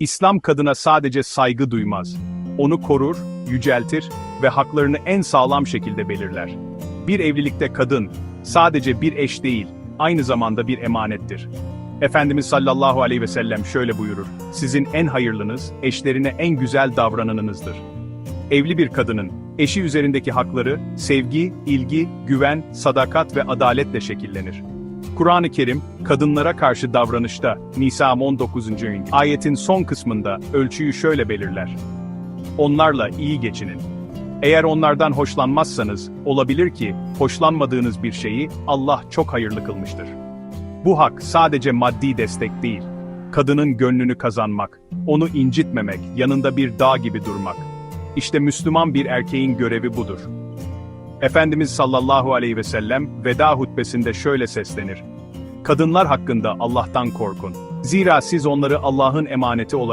İslam kadına sadece saygı duymaz. Onu korur, yüceltir ve haklarını en sağlam şekilde belirler. Bir evlilikte kadın, sadece bir eş değil, aynı zamanda bir emanettir. Efendimiz sallallahu aleyhi ve sellem şöyle buyurur, sizin en hayırlınız, eşlerine en güzel davrananınızdır. Evli bir kadının, eşi üzerindeki hakları, sevgi, ilgi, güven, sadakat ve adaletle şekillenir. Kur'an-ı Kerim, kadınlara karşı davranışta, Nisa 19. ayetin son kısmında ölçüyü şöyle belirler. Onlarla iyi geçinin. Eğer onlardan hoşlanmazsanız, olabilir ki, hoşlanmadığınız bir şeyi Allah çok hayırlı kılmıştır. Bu hak sadece maddi destek değil. Kadının gönlünü kazanmak, onu incitmemek, yanında bir dağ gibi durmak. İşte Müslüman bir erkeğin görevi budur. Efendimiz sallallahu aleyhi ve sellem veda hutbesinde şöyle seslenir. Kadınlar hakkında Allah'tan korkun. Zira siz onları Allah'ın emaneti olarak